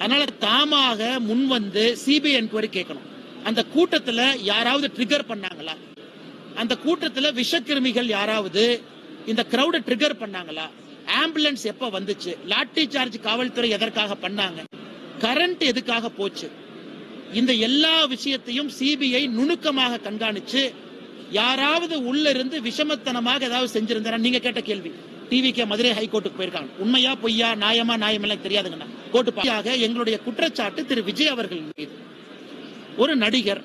அதனால தாமாக முன் வந்து சிபிஐ என்கொயரி கேட்கணும். அந்த கூட்டத்துல யாராவது ட்ரிகர் பண்ணாங்களா? அந்த கூட்டத்துல விஷக்கிருமிகள் யாராவது இந்த கிரௌட ட்ரிகர் பண்ணாங்களா? ஆம்புலன்ஸ் எப்ப வந்துச்சு? லாட்டி சார்ஜ் காவல்துறை எதற்காக பண்ணாங்க? கரண்ட் எதுக்காக போச்சு? இந்த எல்லா விஷயத்தையும் சிபிஐ நுணுக்கமாக கண்காணிச்சு யாராவது உள்ள இருந்து விஷமத்தனமாக ஏதாவது செஞ்சிருந்தா நீங்க கேட்ட கேள்வி. டிவிகே மதுரை ஹைகோர்ட்டுக்கு போயிருக்காங்க. உண்மையா பொய்யா நியாயமா எல்லாம் தெரியாதுங்கண்ணா. கோர்ட்டு எங்களுடைய குற்றச்சாட்டு திரு விஜய் அவர்கள் மீது. ஒரு நடிகர்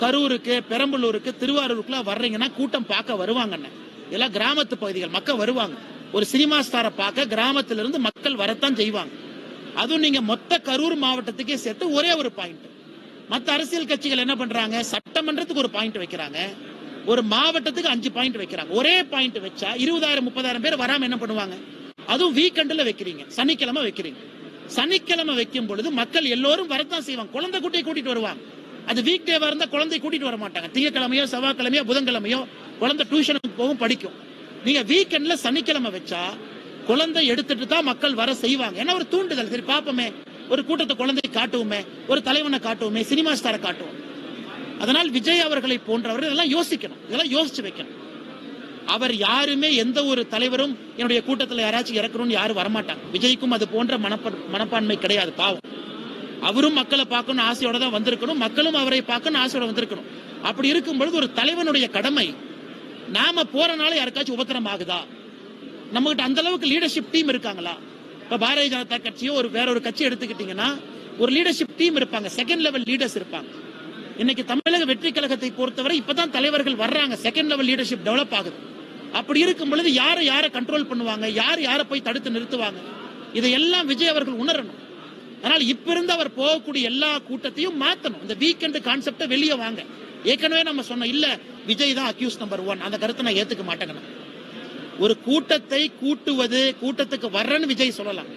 கரூருக்கு பெரம்பலூருக்கு திருவாரூருக்குலாம் வர்றீங்கன்னா கூட்டம் பார்க்க வருவாங்கண்ணே இதெல்லாம் கிராமத்து பகுதிகள் மக்கள் வருவாங்க. ஒரு சினிமா ஸ்டாரை பார்க்க கிராமத்திலிருந்து மக்கள் வரத்தான் செய்வாங்க. அதுவும் நீங்க மொத்த கரூர் மாவட்டத்துக்கே சேர்த்து ஒரே ஒரு பாயிண்ட் மற்ற அரசியல் கட்சிகள் என்ன பண்றாங்க? சட்டமன்றத்துக்கு ஒரு பாயிண்ட் வைக்கிறாங்க. ஒரு மாவட்டத்துக்கு அஞ்சு பாயிண்ட் வைக்கிறாங்க. ஒரே பாயிண்ட் வச்சா இருபதாயிரம் முப்பதாயிரம் பேர் வராம என்ன பண்ணுவாங்க? அதுவும் வீக்கெண்ட்ல வைக்கிறீங்க. சனிக்கிழமை வைக்கிறீங்க. சனிக்கிழமை வைக்கும் பொழுது மக்கள் எல்லோரும் வரத்தான் செய்வாங்க. குழந்தை குட்டியை கூட்டிட்டு வருவாங்க. அது வீக் டேவா இருந்தா குழந்தை கூட்டிட்டு வர மாட்டாங்க. திங்கக்கிழமையோ செவ்வாய்க்கிழமையோ புதன்கிழமையோ குழந்தை டியூஷனுக்கு போகும் படிக்கும். நீங்க வீக்கெண்ட்ல சனிக்கிழமை வச்சா குழந்தை எடுத்துட்டு தான் மக்கள் வர செய்வாங்க. ஏன்னா ஒரு தூண்டுதல். சரி பாப்போமே. ஒரு கூட்டத்தை குழந்தை காட்டுவோமே. ஒரு தலைவனை காட்டுவோமே. சினிமா ஸ்டாரை காட்டுவோம். அதனால் விஜய் அவர்களை போன்றவர்கள் இதெல்லாம் யோசிக்கணும். இதெல்லாம் யோசிச்சு வைக்கணும். அவர் யாருமே எந்த ஒரு தலைவரும் என்னுடைய கூட்டத்தில் யாராச்சும் இறக்கணும்னு யாரும் வரமாட்டாங்க. விஜய்க்கும் அது போன்ற மனப்ப மனப்பான்மை கிடையாது பாவம். அவரும் மக்களை பார்க்கணும் ஆசையோட தான் வந்திருக்கணும் மக்களும் அவரை பார்க்கணும் ஆசையோட வந்திருக்கணும். அப்படி இருக்கும் பொழுது ஒரு தலைவனுடைய கடமை நாம போறனால யாருக்காச்சும் உபத்திரம் ஆகுதா? நம்ம கிட்ட அந்த அளவுக்கு லீடர்ஷிப் டீம் இருக்காங்களா? இப்ப பாரதிய ஜனதா கட்சியோ ஒரு வேற ஒரு கட்சி எடுத்துக்கிட்டீங்கன்னா ஒரு லீடர்ஷிப் டீம் இருப்பாங்க செகண்ட் லெவல் லீடர்ஸ் இருப்பாங்க. இன்னைக்கு தமிழக வெற்றி கழகத்தை பொறுத்தவரை இப்பதான் தலைவர்கள் வர்றாங்க செகண்ட் லெவல் லீடர்ஷிப் டெவலப் ஆகுது. அப்படி இருக்கும் பொழுது யாரை யாரை கண்ட்ரோல் பண்ணுவாங்க? யார் யாரை போய் தடுத்து நிறுத்துவாங்க? இதையெல்லாம் விஜய் அவர்கள் உணரணும். அதனால் இப்ப இருந்து அவர் போகக்கூடிய எல்லா கூட்டத்தையும் மாத்தணும். இந்த வீக்கெண்ட் கான்செப்டை வெளியே வாங்க. ஏற்கனவே நம்ம சொன்னோம் இல்ல விஜய் தான் அக்யூஸ் நம்பர் ஒன் அந்த கருத்தை நான் ஏத்துக்க மாட்டேங்கண்ணா ஒரு கூட்டத்தை கூட்டுவது கூட்டத்துக்கு வர்றன்னு விஜய் சொல்லலாம்.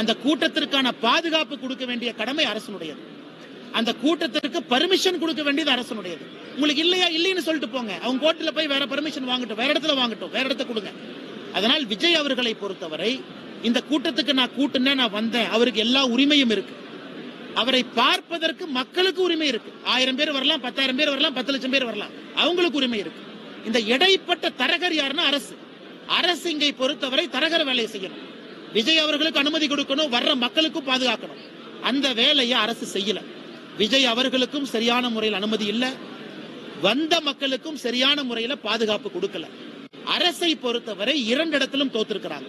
அந்த கூட்டத்திற்கான பாதுகாப்பு கொடுக்க வேண்டிய கடமை அரசனுடையது. அந்த கூட்டத்திற்கு பர்மிஷன் கொடுக்க வேண்டியது அரசனுடையது. உங்களுக்கு இல்லையா இல்லைன்னு சொல்லிட்டு போங்க. அவங்க கோர்ட்டில் போய் வேற பர்மிஷன் வாங்கட்டும். வேற இடத்துல வாங்கட்டும். வேற இடத்த கொடுங்க. அதனால் விஜய் அவர்களை பொறுத்தவரை இந்த கூட்டத்துக்கு நான் கூட்டுனேன் நான் வந்தேன். அவருக்கு எல்லா உரிமையும் இருக்கு. அவரை பார்ப்பதற்கு மக்களுக்கு உரிமை இருக்கு. ஆயிரம் பேர் வரலாம் பத்தாயிரம் பேர் வரலாம் பத்து லட்சம் பேர் வரலாம். அவங்களுக்கு உரிமை இருக்கு. இந்த இடைப்பட்ட தரகர் யாருன்னா அரசு. அரசு இங்கை பொறுத்தவரை தரகர் வேலையை செய்யணும். விஜய் அவர்களுக்கு அனுமதி கொடுக்கணும் வர்ற மக்களுக்கும் பாதுகாக்கணும். அந்த வேலையை அரசு செய்யலை. விஜய் அவர்களுக்கும் சரியான முறையில் அனுமதி இல்ல. வந்த மக்களுக்கும் சரியான முறையில பாதுகாப்பு கொடுக்கல. அரசை பொறுத்தவரை இரண்டு இடத்திலும் தோத்திருக்கிறாங்க.